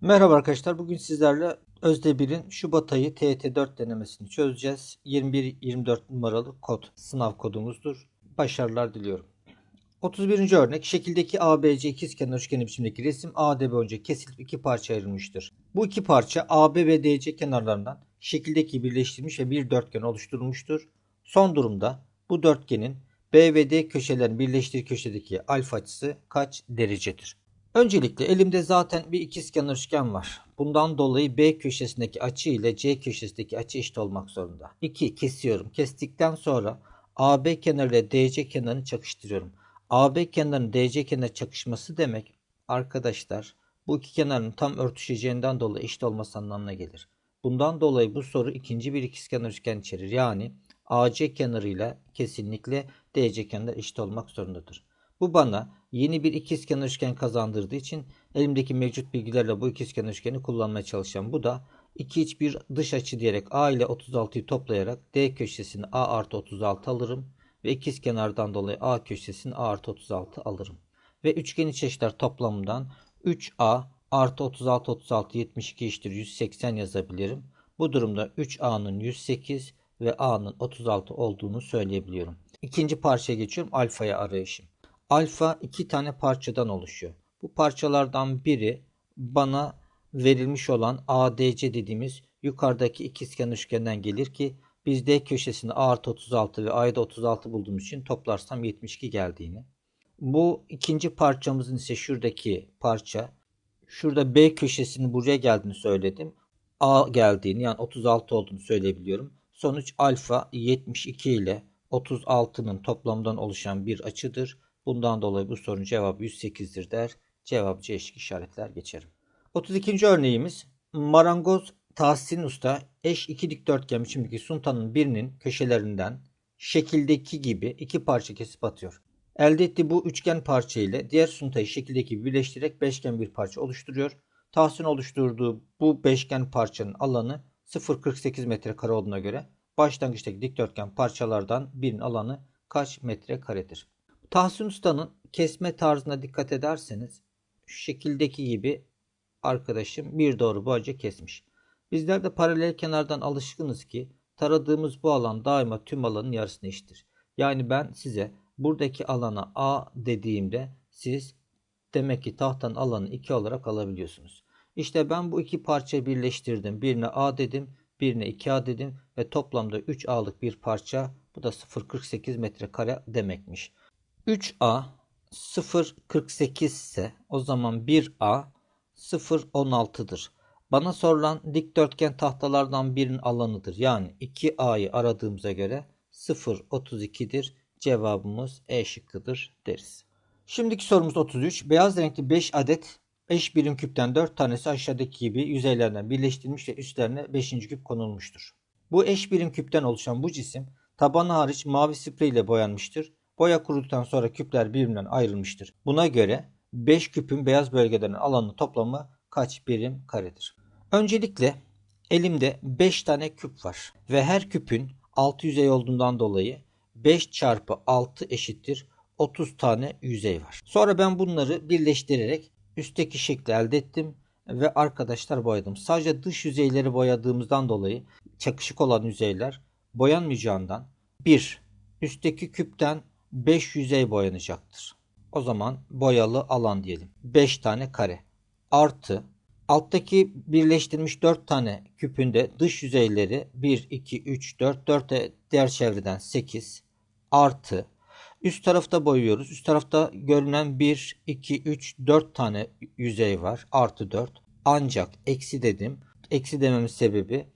Merhaba arkadaşlar. Bugün sizlerle Özde 1'in Şubat ayı TYT4 denemesini çözeceğiz. 21-24 numaralı kod sınav kodumuzdur. Başarılar diliyorum. 31. örnek şekildeki ABC ikizkenar üçgeni biçimdeki resim AD boyunca kesilip iki parça ayrılmıştır. Bu iki parça AB ve DC kenarlarından şekildeki birleştirilmiş ve bir dörtgen oluşturulmuştur. Son durumda bu dörtgenin B ve D köşelerin birleştiği köşedeki alfa açısı kaç derecedir? Öncelikle elimde zaten bir ikizkenar üçgen var. Bundan dolayı B köşesindeki açı ile C köşesindeki açı eşit olmak zorunda. 2 kesiyorum. Kestikten sonra AB kenarı ile DC kenarını çakıştırıyorum. AB kenarının DC kenarı çakışması demek arkadaşlar bu iki kenarın tam örtüşeceğinden dolayı eşit olması anlamına gelir. Bundan dolayı bu soru ikinci bir ikizkenar üçgen içerir. Yani AC kenarıyla kesinlikle DC kenarı eşit olmak zorundadır. Bu bana yeni bir ikizkenar üçgen kazandırdığı için elimdeki mevcut bilgilerle bu ikizkenar üçgeni kullanmaya çalışacağım. Bu da iki iç bir dış açı diyerek A ile 36'yı toplayarak D köşesini A artı 36 alırım. Ve ikizkenardan dolayı A köşesini A artı 36 alırım. Ve üçgen iç açılar toplamından 3A artı 36 36 72 eşittir 180 yazabilirim. Bu durumda 3A'nın 108 ve A'nın 36 olduğunu söyleyebiliyorum. İkinci parçaya geçiyorum. Alfaya arayışım. Alfa iki tane parçadan oluşuyor. Bu parçalardan biri bana verilmiş olan ADC dediğimiz yukarıdaki ikizkenar üçgenden gelir ki biz D köşesini A artı 36 ve A'yı da 36 bulduğumuz için toplarsam 72 geldiğini. Bu ikinci parçamızın ise şuradaki parça. Şurada B köşesinin buraya geldiğini söyledim. A geldiğini yani 36 olduğunu söyleyebiliyorum. Sonuç alfa 72 ile 36'nın toplamından oluşan bir açıdır. Bundan dolayı bu sorunun cevabı 108'dir der. Cevap C eşlik işaretler geçerim. 32. örneğimiz marangoz Tahsin Usta eş iki dikdörtgen biçimdeki suntanın birinin köşelerinden şekildeki gibi iki parça kesip atıyor. Elde ettiği bu üçgen parça ile diğer suntayı şekildeki birleştirerek beşgen bir parça oluşturuyor. Tahsin oluşturduğu bu beşgen parçanın alanı 0.48 metrekare olduğuna göre başlangıçtaki dikdörtgen parçalardan birinin alanı kaç metrekaredir? Tahsin Usta'nın kesme tarzına dikkat ederseniz şu şekildeki gibi arkadaşım bir doğru boyunca kesmiş. Bizler de paralel kenardan alışkınız ki taradığımız bu alan daima tüm alanın yarısına eşittir. Yani ben size buradaki alana A dediğimde siz demek ki tahtanın alanı 2 olarak alabiliyorsunuz. İşte ben bu iki parçayı birleştirdim. Birine A dedim, birine 2A dedim ve toplamda 3A'lık bir parça bu da 0.48 metrekare demekmiş. 3A 0.48 ise o zaman 1A 0.16'dır. Bana sorulan dikdörtgen tahtalardan birinin alanıdır. Yani 2A'yı aradığımıza göre 0.32'dir. Cevabımız E şıkkıdır deriz. Şimdiki sorumuz 33. Beyaz renkli 5 adet eş birim küpten 4 tanesi aşağıdaki gibi yüzeylerden birleştirilmiş ve üstlerine 5. küp konulmuştur. Bu eş birim küpten oluşan bu cisim tabanı hariç mavi sprey ile boyanmıştır. Boya kuruduktan sonra küpler birbirinden ayrılmıştır. Buna göre 5 küpün beyaz bölgelerinin alanı toplamı kaç birim karedir? Öncelikle elimde 5 tane küp var ve her küpün 6 yüzey olduğundan dolayı 5 çarpı 6 eşittir 30 tane yüzey var. Sonra ben bunları birleştirerek üstteki şekli elde ettim ve arkadaşlar boyadım. Sadece dış yüzeyleri boyadığımızdan dolayı çakışık olan yüzeyler boyanmayacağından 1. Üstteki küpten 5 yüzey boyanacaktır. O zaman boyalı alan diyelim. 5 tane kare. Artı alttaki birleştirilmiş 4 tane küpünde dış yüzeyleri 1, 2, 3, 4, 4 de diğer çevreden 8 artı üst tarafta boyuyoruz. Üst tarafta görünen 1, 2, 3, 4 tane yüzey var. Artı 4. Ancak eksi dedim. Eksi dememin sebebi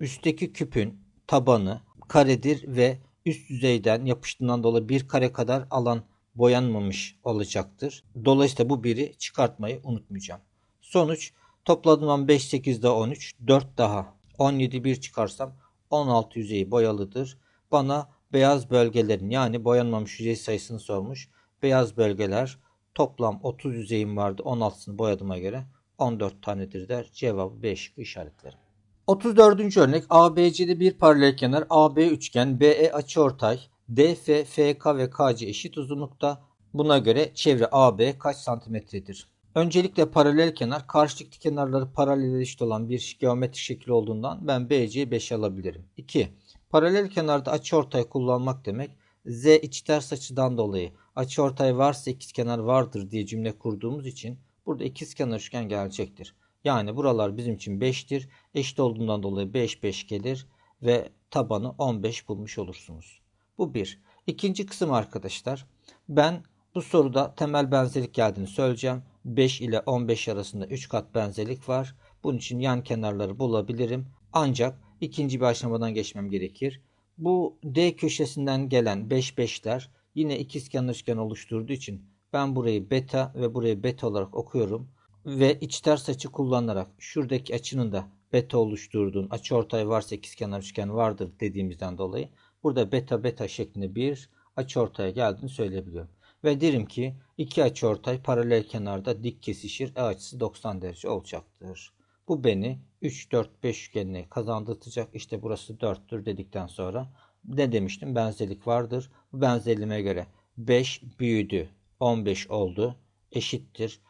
üstteki küpün tabanı karedir ve üst yüzeyden yapıştığından dolayı bir kare kadar alan boyanmamış olacaktır. Dolayısıyla bu biri çıkartmayı unutmayacağım. Sonuç topladığımdan 5, 8 daha 13, 4 daha 17 bir çıkarsam 16 yüzeyi boyalıdır. Bana beyaz bölgelerin yani boyanmamış yüzey sayısını sormuş. Beyaz bölgeler toplam 30 yüzeyim vardı. 16'sını boyadığıma göre 14 tanedir der. Cevabı B şıkkı işaretlerim. 34. örnek ABC'de bir paralel kenar AB üçgen BE açıortay DF, FK ve KC eşit uzunlukta. Buna göre çevre AB kaç santimetredir? Öncelikle paralel kenar karşılıklı kenarları paralel eşit olan bir geometrik şekil olduğundan ben BC 5 alabilirim. 2. Paralel kenarda açıortay kullanmak demek Z iç ters açıdan dolayı açıortay varsa ikizkenar vardır diye cümle kurduğumuz için burada ikizkenar üçgen gelecektir. Yani buralar bizim için 5'tir. Eşit olduğundan dolayı 5 5 gelir ve tabanı 15 bulmuş olursunuz. Bu bir. İkinci kısım arkadaşlar. Ben bu soruda temel benzerlik geldiğini söyleyeceğim. 5 ile 15 arasında 3 kat benzerlik var. Bunun için yan kenarları bulabilirim. Ancak ikinci bir aşamadan geçmem gerekir. Bu D köşesinden gelen 5 5'ler yine ikizkenar üçgen oluşturduğu için ben burayı beta ve burayı beta olarak okuyorum. Ve iç ters açı kullanarak şuradaki açının da beta oluşturduğun açıortay varsa ikizkenar üçgen vardır dediğimizden dolayı burada beta beta şeklinde bir açıortaya geldiğini söyleyebiliyorum. Ve derim ki iki açıortay paralel kenarda dik kesişir. E açısı 90 derece olacaktır. Bu beni 3, 4, 5 üçgenine kazandırtacak. İşte burası 4'tür dedikten sonra ne demiştim? Benzerlik vardır. Bu benzerliğime göre 5 büyüdü. 15 oldu. Eşittir.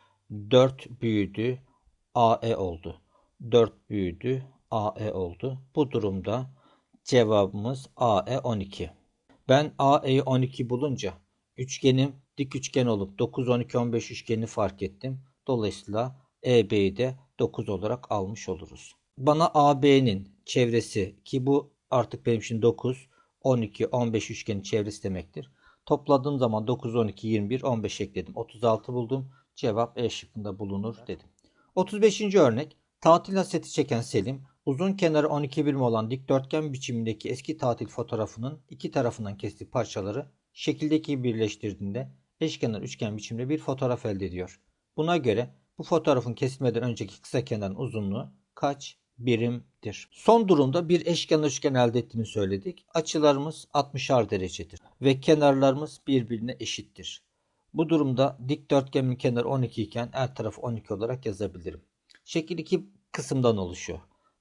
4 büyüdü. AE oldu. 4 büyüdü. AE oldu. Bu durumda cevabımız AE 12. Ben AE'yi 12 bulunca üçgenim dik üçgen olup 9, 12, 15 üçgeni fark ettim. Dolayısıyla EB'yi de 9 olarak almış oluruz. Bana AB'nin çevresi ki bu artık benim için 9, 12, 15 üçgenin çevresi demektir. Topladığım zaman 9, 12, 21, 15 ekledim. 36 buldum. Cevap E şıkkında bulunur dedim. 35. örnek. Tatil haseti çeken Selim, uzun kenarı 12 birim olan dikdörtgen biçimindeki eski tatil fotoğrafının iki tarafından kestiği parçaları şekildeki birleştirdiğinde eşkenar üçgen biçimde bir fotoğraf elde ediyor. Buna göre bu fotoğrafın kesilmeden önceki kısa kenarın uzunluğu kaç birimdir? Son durumda bir eşkenar üçgen elde ettiğini söyledik. Açılarımız 60'ar derecedir ve kenarlarımız birbirine eşittir. Bu durumda dikdörtgenin kenarı 12 iken her tarafı 12 olarak yazabilirim. Şekil iki kısımdan oluşuyor.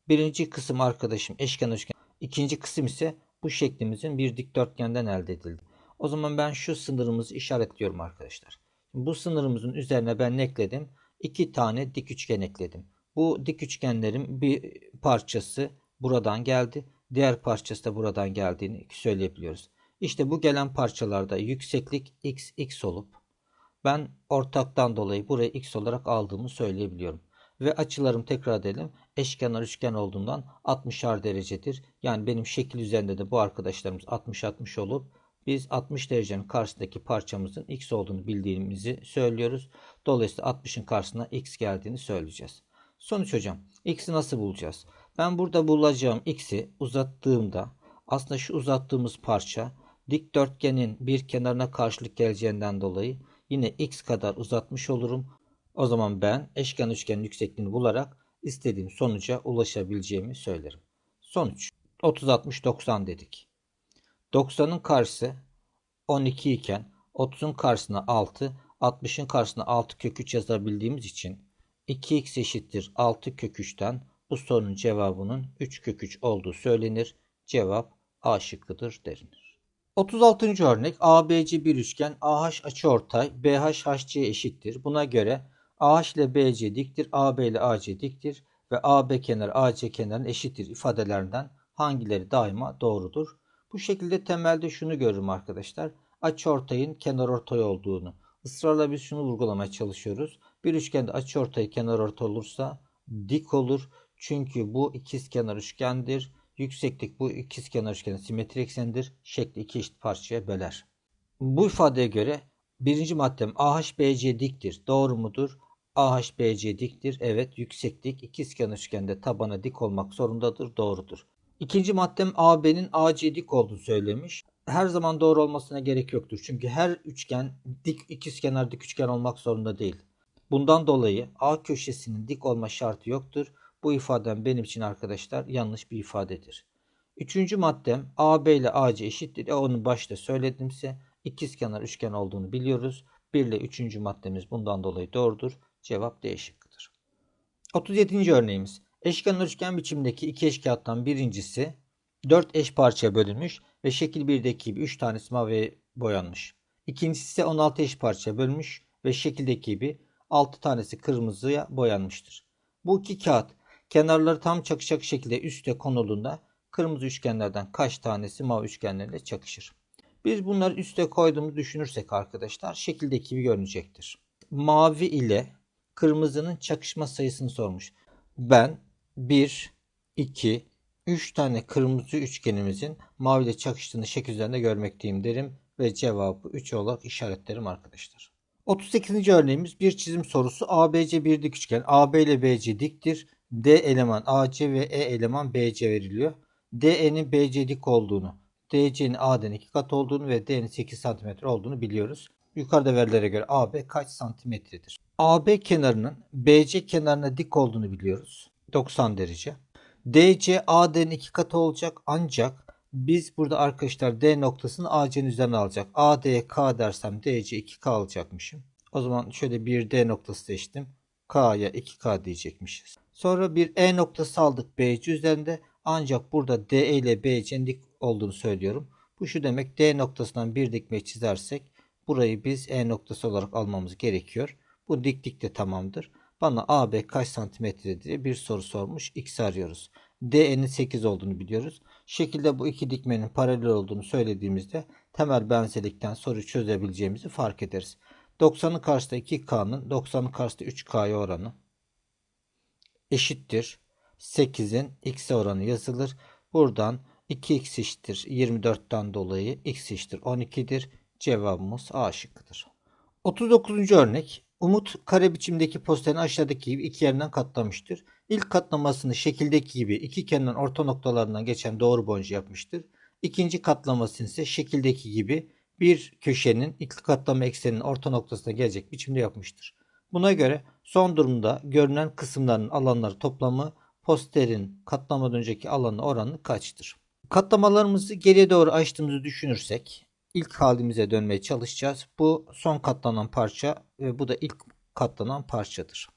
Birinci kısım arkadaşım eşkenar üçgen. İkinci kısım ise bu şeklimizin bir dikdörtgenden elde edildi. O zaman ben şu sınırımızı işaretliyorum arkadaşlar. Bu sınırımızın üzerine ben ne ekledim? İki tane dik üçgen ekledim. Bu dik üçgenlerin bir parçası buradan geldi. Diğer parçası da buradan geldiğini söyleyebiliyoruz. İşte bu gelen parçalarda yükseklik x x olup ben ortaktan dolayı burayı x olarak aldığımı söyleyebiliyorum. Ve açılarım tekrar edelim. Eşkenar üçgen olduğundan 60'ar derecedir. Yani benim şekil üzerinde de bu arkadaşlarımız 60-60 olup biz 60 derecenin karşısındaki parçamızın x olduğunu bildiğimizi söylüyoruz. Dolayısıyla 60'ın karşısına x geldiğini söyleyeceğiz. Sonuç hocam x'i nasıl bulacağız? Ben burada bulacağım x'i uzattığımda aslında şu uzattığımız parça dikdörtgenin bir kenarına karşılık geleceğinden dolayı yine x kadar uzatmış olurum. O zaman ben eşkenar üçgenin yüksekliğini bularak istediğim sonuca ulaşabileceğimi söylerim. Sonuç 30 60 90 dedik. 90'ın karşısı 12 iken 30'un karşısına 6, 60'ın karşısına 6 kök 3 yazabildiğimiz için 2x eşittir 6 kök 3'ten bu sorunun cevabının 3 kök 3 olduğu söylenir. Cevap A şıkkıdır derilir. 36. örnek ABC bir üçgen AH açıortay BH HC eşittir. Buna göre AH ile BC diktir, AB ile AC diktir ve AB kenarı AC kenarının eşittir ifadelerinden hangileri daima doğrudur? Bu şekilde temelde şunu görürüm arkadaşlar. Açıortayın kenarortay olduğunu. Israrla biz şunu vurgulamaya çalışıyoruz. Bir üçgende açıortay kenarortay olursa dik olur. Çünkü bu ikiz kenar üçgendir. Yükseklik bu ikiz kenar üçgenin simetri eksenidir. Şekli iki eşit parçaya böler. Bu ifadeye göre birinci maddem AHBC diktir. Doğru mudur? AHBC diktir. Evet yükseklik ikizkenar üçgende tabana dik olmak zorundadır. Doğrudur. İkinci maddem AB'nin AC dik olduğunu söylemiş. Her zaman doğru olmasına gerek yoktur. Çünkü her üçgen dik ikizkenar dik üçgen olmak zorunda değil. Bundan dolayı A köşesinin dik olma şartı yoktur. Bu ifadem benim için arkadaşlar yanlış bir ifadedir. Üçüncü maddem AB ile AC eşittir. E onu başta söyledimse ikizkenar üçgen olduğunu biliyoruz. 1 ile üçüncü maddemiz bundan dolayı doğrudur. Cevap D şıkkıdır. 37. örneğimiz. Eşkenar üçgen biçimdeki iki eşkağıttan birincisi 4 eş parçaya bölünmüş ve şekil 1'deki gibi 3 tanesi mavi boyanmış. İkincisi ise 16 eş parçaya bölünmüş ve şekildeki gibi 6 tanesi kırmızıya boyanmıştır. Bu iki kağıt kenarları tam çakışacak şekilde üste konulduğunda kırmızı üçgenlerden kaç tanesi mavi üçgenlerle çakışır? Biz bunları üste koyduğumuzu düşünürsek arkadaşlar şekildeki gibi görünecektir. Mavi ile kırmızının çakışma sayısını sormuş. Ben 1, 2, 3 tane kırmızı üçgenimizin mavi ile çakıştığını şekil üzerinde görmekteyim derim ve cevabı 3 olarak işaretlerim arkadaşlar. 38. örneğimiz bir çizim sorusu. ABC bir dik üçgen. AB ile BC diktir. D eleman AC ve E eleman BC veriliyor. DE'nin BC dik olduğunu, DC'nin A'den 2 kat olduğunu ve D'nin 8 cm olduğunu biliyoruz. Yukarıda verilere göre AB kaç santimetredir? AB kenarının BC kenarına dik olduğunu biliyoruz. 90 derece. DC AD'nin 2 katı olacak ancak biz burada arkadaşlar D noktasını AC'nin üzerine alacak. AD'ye K dersem DC 2K alacakmışım. O zaman şöyle bir D noktası seçtim. K'ya 2K diyecekmişiz. Sonra bir E noktası aldık BC üzerinde. Ancak burada DE ile BC'nin dik olduğunu söylüyorum. Bu şu demek D noktasından bir dikme çizersek burayı biz E noktası olarak almamız gerekiyor. Bu diklik de tamamdır. Bana AB kaç santimetre diye bir soru sormuş. X arıyoruz. DE'nin 8 olduğunu biliyoruz. Şekilde bu iki dikmenin paralel olduğunu söylediğimizde temel benzerlikten soruyu çözebileceğimizi fark ederiz. 90'ın karşısında 2K'nın 90'ın karşısında 3K'ya oranı eşittir. 8'in x'e oranı yazılır. Buradan 2x eşittir 24'ten dolayı x eşittir 12'dir. Cevabımız A şıkkıdır. 39. örnek. Umut kare biçimdeki posterini aşağıdaki gibi iki yerinden katlamıştır. İlk katlamasını şekildeki gibi iki kenarın orta noktalarından geçen doğru boyunca yapmıştır. İkinci katlamasını ise şekildeki gibi bir köşenin ilk katlama ekseninin orta noktasına gelecek biçimde yapmıştır. Buna göre son durumda görünen kısımların alanları toplamı posterin katlamadan önceki alanı oranı kaçtır? Katlamalarımızı geriye doğru açtığımızı düşünürsek ilk halimize dönmeye çalışacağız. Bu son katlanan parça ve bu da ilk katlanan parçadır.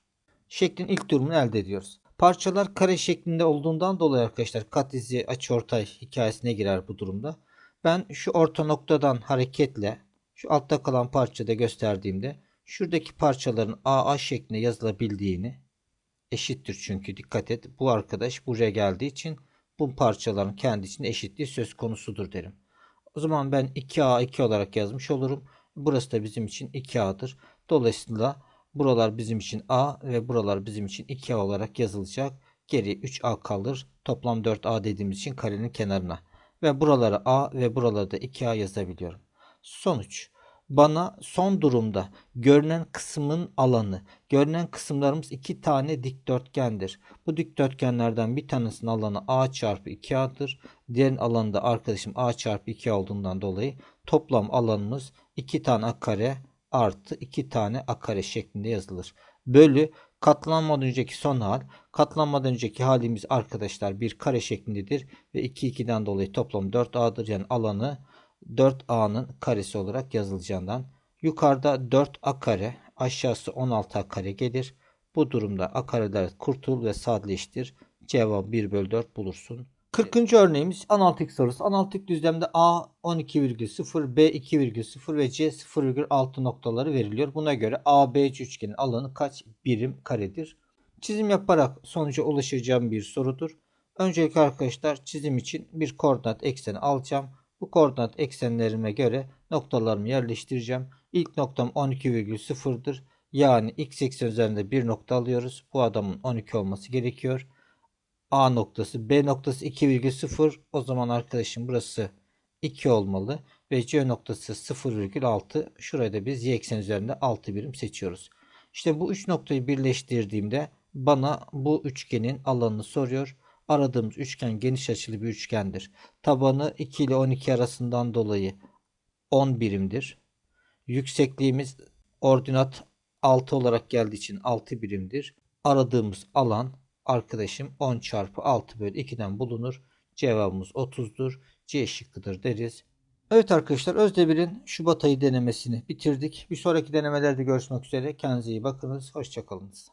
Şeklin ilk durumunu elde ediyoruz. Parçalar kare şeklinde olduğundan dolayı arkadaşlar kat izi açıortay hikayesine girer bu durumda. Ben şu orta noktadan hareketle şu altta kalan parçada gösterdiğimde şuradaki parçaların AA şeklinde yazılabildiğini eşittir çünkü dikkat et bu arkadaş buraya geldiği için bu parçaların kendi için eşitliği söz konusudur derim. O zaman ben 2A 2 olarak yazmış olurum. Burası da bizim için 2A'dır. Dolayısıyla buralar bizim için A ve buralar bizim için 2A olarak yazılacak. Geri 3A kalır. Toplam 4A dediğimiz için karenin kenarına. Ve buralara A ve buralara da 2A yazabiliyorum. Sonuç bana son durumda görünen kısmın alanı, görünen kısımlarımız iki tane dikdörtgendir. Bu dikdörtgenlerden bir tanesinin alanı a çarpı 2a'dır. Diğerinin alanı da arkadaşım a çarpı 2 olduğundan dolayı toplam alanımız 2 tane a kare artı 2 tane a kare şeklinde yazılır. Bölü katlanmadan önceki son hal. Katlanmadan önceki halimiz arkadaşlar bir kare şeklindedir ve 2 2'den dolayı toplam 4a'dır. Yani alanı 4a'nın karesi olarak yazılacağından yukarıda 4a kare aşağısı 16a kare gelir. Bu durumda a kareler kurtul ve sadeleştir. Cevap 1 bölü 4 bulursun. 40. örneğimiz analitik sorusu. Analitik düzlemde A 12,0, B 2,0 ve C 0,6 noktaları veriliyor. Buna göre ABC üçgenin alanı kaç birim karedir? Çizim yaparak sonuca ulaşacağım bir sorudur. Öncelikle arkadaşlar çizim için bir koordinat ekseni alacağım. Bu koordinat eksenlerime göre noktalarımı yerleştireceğim. İlk noktam 12,0'dır. Yani x eksen üzerinde bir nokta alıyoruz. Bu adamın 12 olması gerekiyor. A noktası B noktası 2,0 o zaman arkadaşım burası 2 olmalı. Ve C noktası 0,6 şuraya da biz y eksen üzerinde 6 birim seçiyoruz. İşte bu üç noktayı birleştirdiğimde bana bu üçgenin alanını soruyor. Aradığımız üçgen geniş açılı bir üçgendir. Tabanı 2 ile 12 arasından dolayı 10 birimdir. Yüksekliğimiz ordinat 6 olarak geldiği için 6 birimdir. Aradığımız alan arkadaşım 10 çarpı 6 bölü 2'den bulunur. Cevabımız 30'dur. C şıkkıdır deriz. Evet arkadaşlar Özdemir'in Şubat ayı denemesini bitirdik. Bir sonraki denemelerde görüşmek üzere. Kendinize iyi bakınız. Hoşçakalınız.